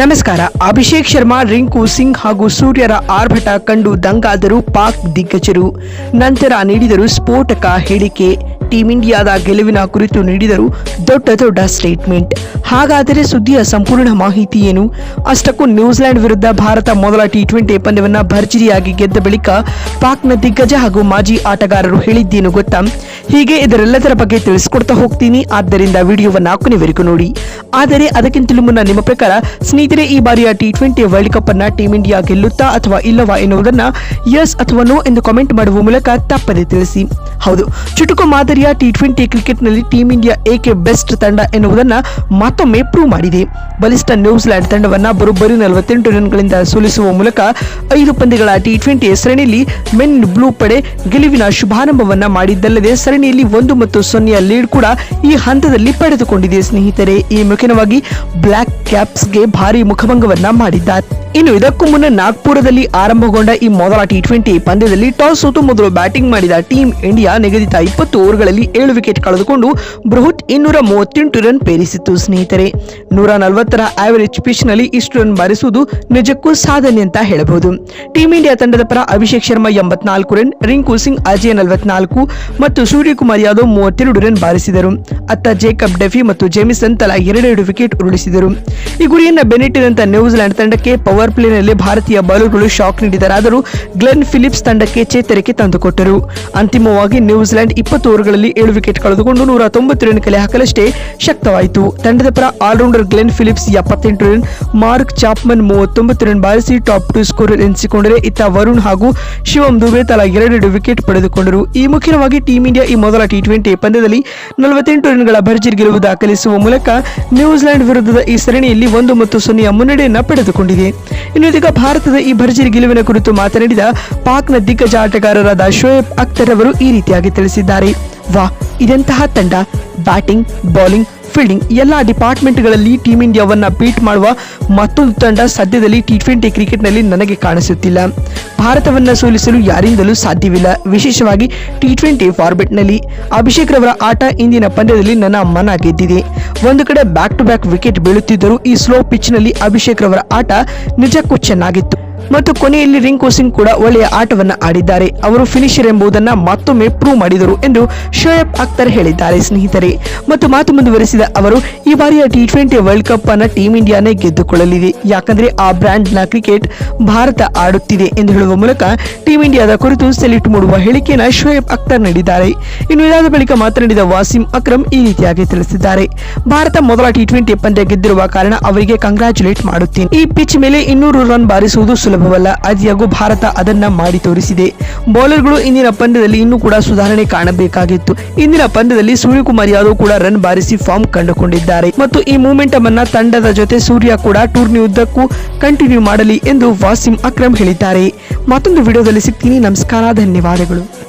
ನಮಸ್ಕಾರ. ಅಭಿಷೇಕ್ ಶರ್ಮಾ, ರಿಂಕು ಸಿಂಗ್ ಹಾಗೂ ಸೂರ್ಯರ ಆರ್ಭಟ ಕಂಡು ದಂಗಾದರು ಪಾಕ್ ದಿಗ್ಗಜರು. ನಂತರ ನೀಡಿದರು ಸ್ಫೋಟಕ ಹೇಳಿಕೆ. ಟೀಂ ಇಂಡಿಯಾದ ಗೆಲುವಿನ ಕುರಿತು ನೀಡಿದರು ದೊಡ್ಡ ದೊಡ್ಡ ಸ್ಟೇಟ್ಮೆಂಟ್ ಹಾಗಾದರೆ ಸುದ್ದಿಯ ಸಂಪೂರ್ಣ ಮಾಹಿತಿ ಏನು? ಅಷ್ಟಕ್ಕೂ ನ್ಯೂಜಿಲೆಂಡ್ ವಿರುದ್ಧ ಭಾರತ ಮೊದಲ ಟಿ ಟ್ವೆಂಟಿ ಪಂದ್ಯವನ್ನು ಭರ್ಜರಿಯಾಗಿ ಗೆದ್ದ ಬಳಿಕ ಪಾಕ್ನ ದಿಗ್ಗಜ ಹಾಗೂ ಮಾಜಿ ಆಟಗಾರರು ಹೇಳಿದ್ದೇನು ಗೊತ್ತಾ? ಹೀಗೆ ಇದರೆಲ್ಲದರ ಬಗ್ಗೆ ತಿಳಿಸ್ಕೊಡ್ತಾ ಹೋಗ್ತೀನಿ. ಆದ್ದರಿಂದ ವಿಡಿಯೋವನ್ನು ಕೊನೆವರೆಗೂ ನೋಡಿ. ಆದರೆ ಅದಕ್ಕಿಂತಲೂ ಮುನ್ನ ನಿಮ್ಮ ಪ್ರಕಾರ ಸ್ನೇಹಿತರೆ, ಈ ಬಾರಿಯ ಟಿ ಟ್ವೆಂಟಿ ವರ್ಲ್ಡ್ ಕಪ್ ಅನ್ನ ಟೀಂ ಇಂಡಿಯಾ ಗೆಲ್ಲುತ್ತಾ ಅಥವಾ ಇಲ್ಲವಾ ಎನ್ನುವುದನ್ನ ಯಸ್ ಅಥವಾ ನೋ ಎಂದು ಕಾಮೆಂಟ್ ಮಾಡುವ ಮೂಲಕ ತಪ್ಪದೆ ತಿಳಿಸಿ. ಹೌದು, ಚುಟುಕು ಮಾದರಿಯ ಟಿ ಟ್ವೆಂಟಿ ಕ್ರಿಕೆಟ್ನಲ್ಲಿ ಟೀಂ ಇಂಡಿಯಾ ಏಕೆ ಬೆಸ್ಟ್ ತಂಡ ಎನ್ನುವುದನ್ನ ಮತ್ತೊಮ್ಮೆ ಪ್ರೂವ್ ಮಾಡಿದೆ. ಬಲಿಷ್ಠ ನ್ಯೂಜಿಲೆಂಡ್ ತಂಡವನ್ನ ಬರೋಬ್ಬರಿ ನಲವತ್ತೆಂಟು ರನ್ಗಳಿಂದ ಸೋಲಿಸುವ ಮೂಲಕ ಐದು ಪಂದ್ಯಗಳ ಟಿ ಟ್ವೆಂಟಿ ಸರಣಿಯಲ್ಲಿ ಮೆನ್ ಬ್ಲೂ ಪಡೆ ಗೆಲುವಿನ ಶುಭಾರಂಭವನ್ನ ಮಾಡಿದ್ದಲ್ಲದೆ ಸರಣಿಯಲ್ಲಿ ಒಂದು ಮತ್ತು ಸೊನ್ನೆಯ ಲೀಡ್ ಕೂಡ ಈ ಹಂತದಲ್ಲಿ ಪಡೆದುಕೊಂಡಿದೆ ಸ್ನೇಹಿತರೆ. ಈ ಮುಖ್ಯವಾಗಿ ಬ್ಲ್ಯಾಕ್ ಕ್ಯಾಪ್ಸ್ಗೆ ಭಾರಿ ಮುಖಭಂಗವನ್ನ ಮಾಡಿದ್ದಾರೆ. ಇನ್ನು ಇದಕ್ಕೂ ಮುನ್ನ ನಾಗ್ಪುರದಲ್ಲಿ ಆರಂಭಗೊಂಡ ಈ ಮೊದಲ ಟಿ ಟ್ವೆಂಟಿ ಪಂದ್ಯದಲ್ಲಿ ಟಾಸ್ ಸೋತು ಮೊದಲು ಬ್ಯಾಟಿಂಗ್ ಮಾಡಿದ ಟೀಂ ಇಂಡಿಯಾ ನಿಗದಿತ ಇಪ್ಪತ್ತು ಓವರ್ಗಳಲ್ಲಿ ಏಳು ವಿಕೆಟ್ ಕಳೆದುಕೊಂಡು ಬೃಹತ್ ಇನ್ನೂರ ಮೂವತ್ತೆಂಟು ರನ್ ಪೇರಿಸಿತ್ತು. ಸ್ನೇಹಿತರೆ, ನೂರ ನಲವತ್ತರ ಆವರೇಜ್ ಪಿಚ್ನಲ್ಲಿ ಇಷ್ಟು ರನ್ ಬಾರಿಸುವುದು ನಿಜಕ್ಕೂ ಸಾಧನೆ ಅಂತ ಹೇಳಬಹುದು. ಟೀಂ ಇಂಡಿಯಾ ತಂಡದ ಪರ ಅಭಿಷೇಕ್ ಶರ್ಮಾ ಎಂಬತ್ನಾಲ್ಕು ರನ್, ರಿಂಕು ಸಿಂಗ್, ಅಜಯ್ ನಲವತ್ನಾಲ್ಕು ಮತ್ತು ಸೂರ್ಯಕುಮಾರ್ ಯಾದವ್ ಮೂವತ್ತೆರಡು ರನ್ ಬಾರಿಸಿದರು. ಅತ್ತ ಜೇಕಬ್ ಡೆಫಿ ಮತ್ತು ಜೇಮಿಸನ್ ತಲಾ ಎರಡೆರಡು ವಿಕೆಟ್ ಉರುಳಿಸಿದರು. ಈ ಗುರಿಯನ್ನ ಬೆನ್ನಟ್ಟಿದಂತ ನ್ಯೂಜಿಲೆಂಡ್ ತಂಡಕ್ಕೆ ಪವರ್ ಪ್ಲೇನಲ್ಲಿ ಭಾರತೀಯ ಬೌಲರ್ಗಳು ಶಾಕ್ ನೀಡಿದರಾದರೂ ಗ್ಲೆನ್ ಫಿಲಿಪ್ಸ್ ತಂಡಕ್ಕೆ ಚೇತರಿಕೆ ತಂದುಕೊಟ್ಟರು. ಅಂತಿಮವಾಗಿ ನ್ಯೂಜಿಲೆಂಡ್ ಇಪ್ಪತ್ತು ಓವರ್ಗಳಲ್ಲಿ ಏಳು ವಿಕೆಟ್ ಕಳೆದುಕೊಂಡು ನೂರ ತೊಂಬತ್ತು ರನ್ ಕಲೆ ಹಾಕಲಷ್ಟೇ ಶಕ್ತವಾಯಿತು. ತಂಡದ ಪರ ಆಲ್ರೌಂಡರ್ ಗ್ಲೆನ್ ಫಿಲಿಪ್ಸ್ ಎಪ್ಪತ್ತೆಂಟು ರನ್, ಮಾರ್ಕ್ ಚಾಪ್ಮನ್ ಮೂವತ್ತೊಂಬತ್ತು ರನ್ ಬಾರಿಸಿ ಟಾಪ್ ಟು ಸ್ಕೋರ್ ಎನಿಸಿಕೊಂಡರೆ ಇತ್ತ ವರುಣ್ ಹಾಗೂ ಶಿವಂ ದುಬೆ ತಲಾ ಎರಡೆರಡು ವಿಕೆಟ್ ಪಡೆದುಕೊಂಡರು. ಈ ಮುಖ್ಯವಾಗಿ ಟೀಂ ಇಂಡಿಯಾ ಈ ಮೊದಲ ಟಿ ಟ್ವೆಂಟಿ ಪಂದ್ಯದಲ್ಲಿ ನಲವತ್ತೆಂಟು ರನ್ಗಳ ಭರ್ಜರಿ ಗೆಲುವು ದಾಖಲಿಸುವ ಮೂಲಕ ನ್ಯೂಜಿಲೆಂಡ್ ವಿರುದ್ಧದ ಈ ಸರಣಿಯಲ್ಲಿ ಒಂದು ಮತ್ತು ಸೊನ್ನೆಯ ಮುನ್ನಡೆಯನ್ನು ಪಡೆದುಕೊಂಡಿದೆ. ಇನ್ನು ಇದೀಗ ಭಾರತದ ಈ ಭರ್ಜರಿ ಗೆಲುವಿನ ಕುರಿತು ಮಾತನಾಡಿದ ಪಾಕ್ನ ದಿಗ್ಗಜ ಆಟಗಾರರಾದ ಶೋಯಬ್ ಅಖ್ತರ್ ಅವರು ಈ ರೀತಿಯಾಗಿ ತಿಳಿಸಿದ್ದಾರೆ. ವಾ ಇದೆಂತಹ ತಂಡ. ಬ್ಯಾಟಿಂಗ್, ಬೌಲಿಂಗ್ ಫೀಲ್ಡಿಂಗ್ ಎಲ್ಲ ಡಿಪಾರ್ಟ್ಮೆಂಟ್ಗಳಲ್ಲಿ ಟೀಮ್ ಇಂಡಿಯಾವನ್ನು ಬೀಟ್ ಮಾಡುವ ಮತ್ತೊಂದು ತಂಡ ಸದ್ಯದಲ್ಲಿ ಟಿ ಟ್ವೆಂಟಿ ಕ್ರಿಕೆಟ್ನಲ್ಲಿ ನನಗೆ ಕಾಣಿಸುತ್ತಿಲ್ಲ. ಭಾರತವನ್ನು ಸೋಲಿಸಲು ಯಾರಿಂದಲೂ ಸಾಧ್ಯವಿಲ್ಲ. ವಿಶೇಷವಾಗಿ ಟಿ ಟ್ವೆಂಟಿ ಫಾರ್ಮೆಟ್ನಲ್ಲಿ ಅಭಿಷೇಕ್ ರವರ ಆಟ ಇಂದಿನ ಪಂದ್ಯದಲ್ಲಿ ನನ್ನ ಮನ ಗೆದ್ದಿದೆ. ಒಂದು ಕಡೆ ಬ್ಯಾಕ್ ಟು ಬ್ಯಾಕ್ ವಿಕೆಟ್ ಬೀಳುತ್ತಿದ್ದರೂ ಈ ಸ್ಲೋ ಪಿಚ್ನಲ್ಲಿ ಅಭಿಷೇಕ್ ರವರ ಆಟ ನಿಜಕ್ಕೂ ಚೆನ್ನಾಗಿತ್ತು. ಮತ್ತು ಕೊನೆಯಲ್ಲಿ ರಿಂಕು ಸಿಂಗ್ ಕೂಡ ಒಳ್ಳೆಯ ಆಟವನ್ನ ಆಡಿದ್ದಾರೆ. ಅವರು ಫಿನಿಶರ್ ಎಂಬುದನ್ನ ಮತ್ತೊಮ್ಮೆ ಪ್ರೂವ್ ಮಾಡಿದರು ಎಂದು ಶೋಯಬ್ ಅಖ್ತರ್ ಹೇಳಿದ್ದಾರೆ. ಸ್ನೇಹಿತರೆ, ಮತ್ತು ಮಾತು ಮುಂದುವರೆಸಿದ ಅವರು, ಈ ಬಾರಿಯ ಟಿ ಟ್ವೆಂಟಿ ವರ್ಲ್ಡ್ ಕಪ್ ಅನ್ನ ಟೀಂ ಇಂಡಿಯಾನೇ ಗೆದ್ದುಕೊಳ್ಳಲಿದೆ. ಯಾಕಂದ್ರೆ ಆ ಬ್ರ್ಯಾಂಡ್ನ ಕ್ರಿಕೆಟ್ ಭಾರತ ಆಡುತ್ತಿದೆ ಎಂದು ಹೇಳುವ ಮೂಲಕ ಟೀಂ ಇಂಡಿಯಾದ ಕುರಿತು ಸೆಲ್ಯೂಟ್ ಮೂಡುವ ಹೇಳಿಕೆಯನ್ನು ಶೋಯಬ್ ಅಖ್ತರ್ ನೀಡಿದ್ದಾರೆ. ಇನ್ನು ಇದಾದ ಬಳಿಕ ಮಾತನಾಡಿದ ವಾಸಿಂ ಅಕ್ರಮ್ ಈ ರೀತಿಯಾಗಿ ತಿಳಿಸಿದ್ದಾರೆ. ಭಾರತ ಮೊದಲ ಟಿ ಟ್ವೆಂಟಿ ಪಂದ್ಯ ಗೆದ್ದಿರುವ ಕಾರಣ ಅವರಿಗೆ ಕಂಗ್ರಾಚುಲೇಟ್ ಮಾಡುತ್ತೇನೆ. ಈ ಪಿಚ್ ಮೇಲೆ ಇನ್ನೂರು ರನ್ ಬಾರಿಸುವುದು ಸುಲಭವಲ್ಲ. ಅದಿಯಾಗೂ ಭಾರತ ಅದನ್ನ ಮಾಡಿ ತೋರಿಸಿದೆ. ಬೌಲರ್ಗಳು ಇಂದಿನ ಪಂದ್ಯದಲ್ಲಿ ಇನ್ನೂ ಕೂಡ ಸುಧಾರಣೆ ಕಾಣಬೇಕಾಗಿತ್ತು. ಇಂದಿನ ಪಂದ್ಯದಲ್ಲಿ ಸೂರ್ಯಕುಮಾರ್ ಯಾದವ್ ಕೂಡ ರನ್ ಬಾರಿಸಿ ಫಾರ್ಮ್ ಕಂಡುಕೊಂಡಿದ್ದಾರೆ. ಮತ್ತು ಈ ಮೂಮೆಂಟಮ್ ಅನ್ನ ತಂಡದ ಜೊತೆ ಸೂರ್ಯ ಕೂಡ ಟೂರ್ನಿ ಉದ್ದಕ್ಕೂ ಕಂಟಿನ್ಯೂ ಮಾಡಲಿ ಎಂದು ವಾಸಿಂ ಅಕ್ರಮ್ ಹೇಳಿದ್ದಾರೆ. ಮತ್ತೊಂದು ವಿಡಿಯೋದಲ್ಲಿ ಸಿಗ್ತೀನಿ. ನಮಸ್ಕಾರ. ಧನ್ಯವಾದಗಳು.